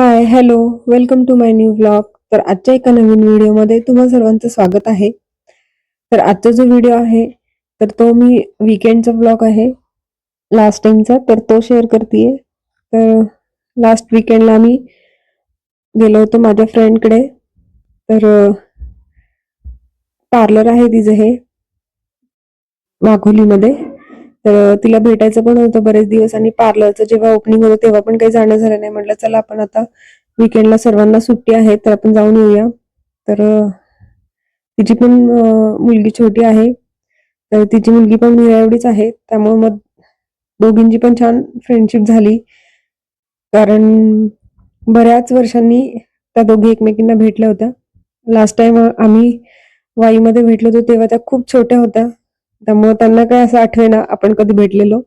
Hi hello welcome to my new blog तर आजच्या एका नवीन व्हिडिओमध्ये तुम्हा सर्वांचं स्वागत आहे. तर आजचा जो व्हिडिओ आहे तर तो मी विकेंडचा ब्लॉग आहे. लास्ट टाइमचा तर तो शेअर करते तर लास्ट विकेंडला आम्ही गेलो होतो माझ्या फ्रेंडकडे तर पार्लर आहे तिचं हे वाघोलीमध्ये तर तिला भेटायचं पण होतं बरेच दिवस आणि पार्लरचं जेव्हा ओपनिंग होतं तेव्हा पण काही जाणं झालं नाही. म्हटलं चला आपण आता विकेंडला सर्वांना सुट्टी आहे तर आपण जाऊन येऊया. तर तिची पण मुलगी छोटी आहे. तर तिची मुलगी पण मी एवढीच आहे. त्यामुळे मग दोघींची पण छान फ्रेंडशिप झाली. कारण बऱ्याच वर्षांनी त्या दोघी एकमेकींना भेटल्या होत्या. लास्ट टाइम आम्ही वाईमध्ये भेटलो होतो तेव्हा त्या खूप छोट्या होत्या. त्यामुळे त्यांना काय असं आठवेना आपण कधी भेटलेलो.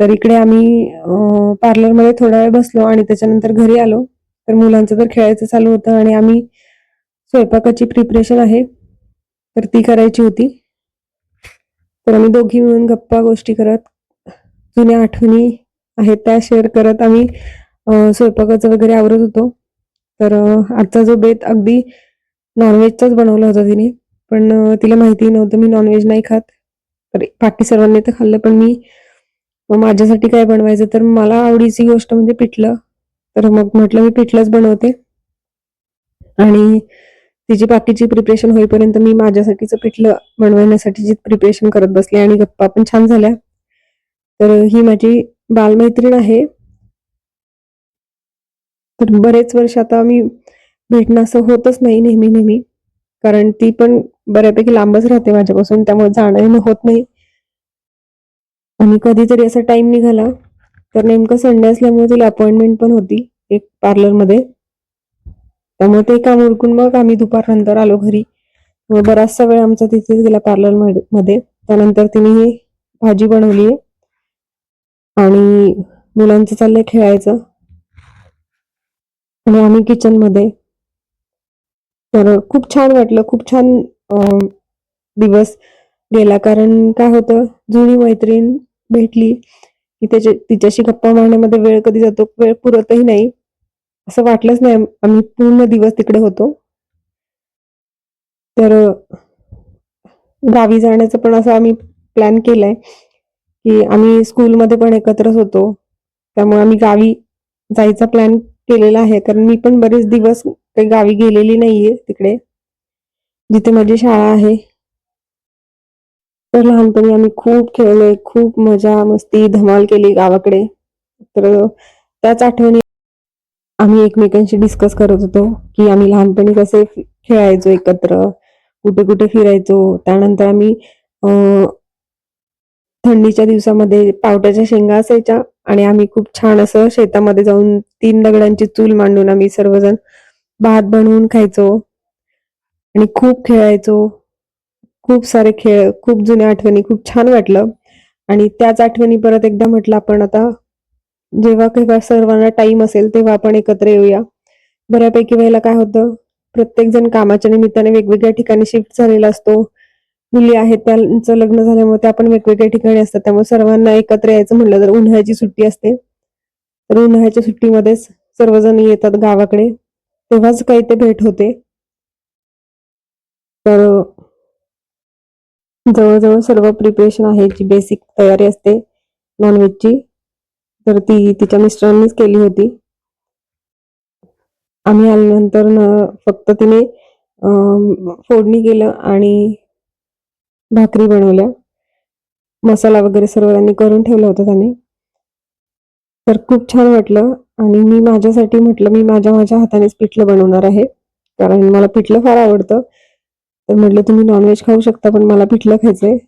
तर इकडे आम्ही पार्लरमध्ये थोडा वेळ बसलो आणि त्याच्यानंतर घरी आलो. तर मुलांचं तर खेळायचं चालू होतं आणि आम्ही स्वयंपाकाची प्रिपरेशन आहे. तर ती करायची होती. तर आम्ही दोघी मिळून गप्पा गोष्टी करत जुन्या आठवणी आहेत त्या शेअर करत आम्ही स्वयंपाकाचं वगैरे आवरत होतो. तर आजचा जो बेत अगदी नॉनव्हेजचाच बनवला होता तिने. पण तिला माहिती नव्हतं मी नॉनव्हेज नाही खात. तर बाकी सर्वांनी तर खाल्लं पण मी माझ्यासाठी काय बनवायचं? तर मला आवडीची गोष्ट म्हणजे पिठलं. तर मग म्हटलं मी पिठलंच बनवते. आणि तिची बाकीची प्रिपरेशन होईपर्यंत मी माझ्यासाठीचं पिठलं बनवण्यासाठीची प्रिपरेशन करत बसले आणि गप्पा पण छान झाल्या. तर ही माझी बालमैत्रीण आहे. तर बरेच वर्ष आता मी भेटणं असं होतच नाही नेहमी नेहमी. कारण ती पण बऱ्यापैकी लांबच राहते माझ्यापासून त्यामुळे जाणं होत नाही. आणि कधीतरी असा टाइम निघाला तर नेमकं संडे असल्यामुळे तिला अपॉइंटमेंट पण होती एक पार्लरमध्ये त्यामुळे ते काम उरकून मग आम्ही दुपारनंतर आलो घरी. बराचसा वेळ आमचा तिथेच गेला पार्लरमध्ये. त्यानंतर तिने ही भाजी बनवली आणि मुलांचं चाललंय खेळायचं. आणि आम्ही किचनमध्ये. तर खूप छान वाटलं खूप छान दिवस गेला. कारण काय होतं जुनी मैत्रीण भेटली की त्याच्या तिच्याशी गप्पा मारण्यामध्ये वेळ कधी जातो वेळ पुरतही नाही. असं वाटलंच नाही आम्ही पूर्ण दिवस तिकडे होतो. तर गावी जाण्याचं पण असं आम्ही प्लॅन केलाय की आम्ही स्कूलमध्ये पण एकत्रच होतो. त्यामुळे आम्ही गावी जायचा प्लॅन केलेला आहे. कारण मी पण बरेच दिवस काही गावी गेलेली नाहीये तिकडे. जिथे माझी शाळा आहे. तर लहानपणी आम्ही खूप खेळलोय खूप मजा मस्ती धमाल केली गावाकडे. तर त्याच आठवणी आम्ही एकमेकांशी डिस्कस करत होतो की आम्ही लहानपणी कसे खेळायचो एकत्र कुठे कुठे फिरायचो. त्यानंतर आम्ही थंडीच्या दिवसामध्ये पावट्याच्या शेंगा असायच्या आणि आम्ही खूप छान असं शेतामध्ये जाऊन तीन दगडांची चूल मांडून आम्ही सर्वजण भात बनवून खायचो. आणि खूप खेळायचो. खूप सारे खेळ खूप जुन्या आठवणी खूप छान वाटलं. आणि त्याच आठवणी परत एकदा म्हटलं आपण आता जेव्हा केव्हा सर्वांना टाइम असेल तेव्हा आपण एकत्र येऊया. बऱ्यापैकी वेळेला काय होतं प्रत्येक जण कामाच्या निमित्ताने वेगवेगळ्या ठिकाणी शिफ्ट झालेला असतो. मुली आहेत त्यांचं लग्न झाल्यामुळे त्या पण वेगवेगळ्या ठिकाणी असतात. त्यामुळे सर्वांना एकत्र यायचं म्हटलं तर उन्हाळ्याची सुट्टी असते. तर उन्हाळ्याच्या सुट्टीमध्येच सर्वजण येतात गावाकडे. तेव्हाच काही ते भेट होते. तर जवळजवळ सर्व प्रिपरेशन आहे जी बेसिक तयारी असते नॉनव्हेजची तर ती तिच्या मिस्टरांनीच केली होती. आम्ही आल्यानंतर फक्त तिने फोडणी केलं आणि भाकरी बनवल्या. मसाला वगैरे सर्व त्यांनी करून ठेवलं होतं त्याने. तर खूप छान वाटलं आणि मी माझ्यासाठी म्हटलं मी माझ्या माझ्या हातानेच पिठलं बनवणार आहे. कारण मला पिठलं फार आवडतं. तर म्हटलं तुम्ही नॉनव्हेज खाऊ शकता पण मला पिठलं खायचंय.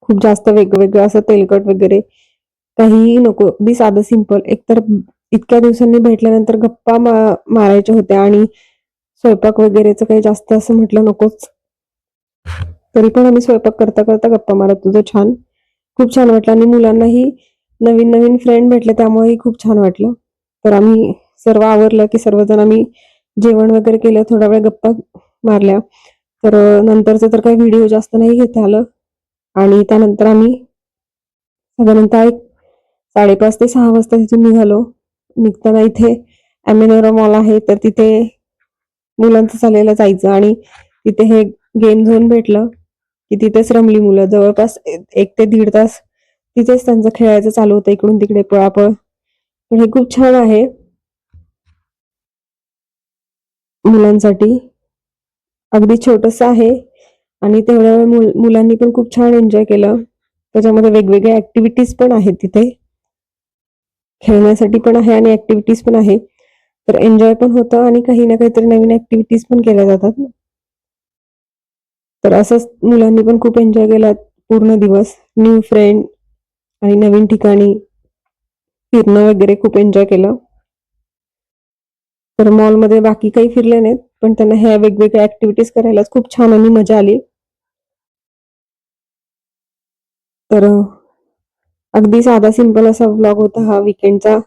खूप जास्त वेगवेगळं असं तेलकट वगैरे काहीही नको. अगदी साधं सिंपल एकतर इतक्या दिवसांनी भेटल्यानंतर गप्पा मा- मारायच्या होत्या आणि स्वयंपाक वगैरेचं काही जास्त असं म्हटलं नकोच. तरी पण आम्ही स्वयंपाक करता करता गप्पा मारत होतो. छान. खूप छान वाटलं. आणि मुलांनाही नवीन नवीन फ्रेंड भेटले त्यामुळेही खूप छान वाटलं. तर आम्ही सर्व आवरलं की सर्वजण आम्ही जेवण वगैरे केलं थोडा वेळ गप्पा मारल्या. तर नंतरचं तर काही व्हिडिओ जास्त नाही घेता आलं आणि त्यानंतर आम्ही साधारणतः एक साडेपाच ते सहा वाजता तिथून निघालो. निघताना इथे ॲमेनोरा मॉल आहे तर तिथे मुलांचं चाललेलं जायचं आणि तिथे हे गेम झोन भेटलं की तिथेच रमली मुलं. जवळपास एक ते दीड तास तिथेच त्यांचं खेळायचं चालू होतं इकडून तिकडे पळापळ. पण हे खूप छान आहे मुलांसाठी. अगदी छोटस आहे. आणि तेवढ्या वेळ मुल- मुलांनी पण खूप छान एन्जॉय केलं. त्याच्यामध्ये वेगवेगळ्या ऍक्टिव्हिटीज पण आहेत तिथे. खेळण्यासाठी पण आहे आणि ऍक्टिव्हिटीज पण आहे. तर एन्जॉय पण होतं आणि काही ना काहीतरी नवीन ऍक्टिव्हिटीज पण केल्या जातात. तर असंच मुलांनी पण खूप एन्जॉय केला पूर्ण दिवस. न्यू फ्रेंड आणि नवीन ठिकाणी फिरणं वगैरे खूप एन्जॉय केलं. तर मॉलमध्ये बाकी काही फिरले नाहीत पण त्यांना ह्या वेगवेगळ्या ऍक्टिव्हिटीज करायलाच खूप छान आणि मजा आली. तर अगदी साधा सिंपल असा ब्लॉग होता हा विकेंडचा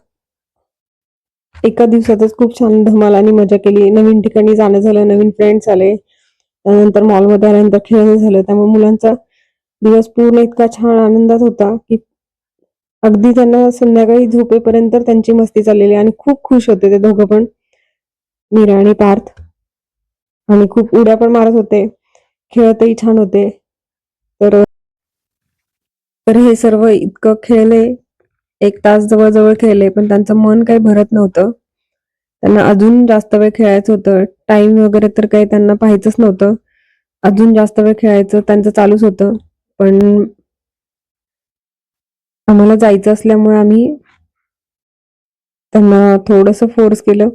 एका दिवसातच खूप छान धमाल आणि मजा केली. नवीन ठिकाणी जाणं झालं नवीन फ्रेंड्स आले. त्यानंतर मॉलमध्ये आल्यानंतर खेळणं झालं. त्यामुळे मुलांचा दिवस पूर्ण इतका छान आनंदात होता की अगदी त्यांना संध्याकाळी झोपेपर्यंत त्यांची मस्ती चाललेली आणि खूप खुश होते ते दोघं पण. मीरा आणि पार्थ. आणि खूप उड्या पण मारत होते. खेळतही छान होते. तर तर हे सर्व इतकं खेळले. एक तास जवळजवळ खेळले पण त्यांचं मन काही भरत नव्हतं. त्यांना अजून जास्त वेळ खेळायचं होतं. टाइम वगैरे तर काही त्यांना पाहायचंच नव्हतं. अजून जास्त वेळ खेळायचं त्यांचं चालूच होतं. पण आम्हाला जायचं असल्यामुळे आम्ही त्यांना थोडंसं फोर्स केलं.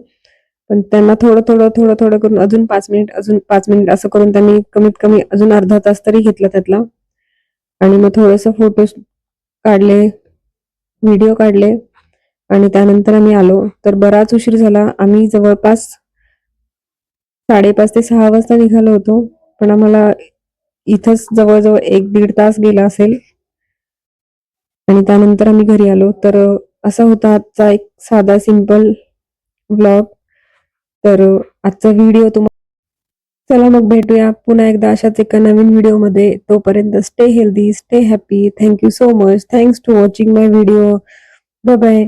पण त्यांना थोडं थोडं थोडं थोडं करून अजून पाच मिनिट अजून पाच मिनिट असं करून त्यांनी कमीत कमी अजून अर्धा तास तरी घेतला त्यातला. आणि मग थोडंसं फोटो काढले व्हिडिओ काढले आणि त्यानंतर आम्ही आलो. तर बराच उशीर झाला. आम्ही जवळपास साडेपाच ते सहा वाजता निघालो होतो. पण आम्हाला इथंच जवळजवळ एक दीड तास गेला असेल. आणि त्यानंतर आम्ही घरी आलो. तर असा होता आजचा एक साधा सिंपल ब्लॉग तर आजचा व्हिडिओ तुम्हाला चला मग भेटूया पुन्हा एकदा अशाच एका नवीन व्हिडिओमध्ये तोपर्यंत stay healthy stay happy thank you so much thanks to watching my video bye bye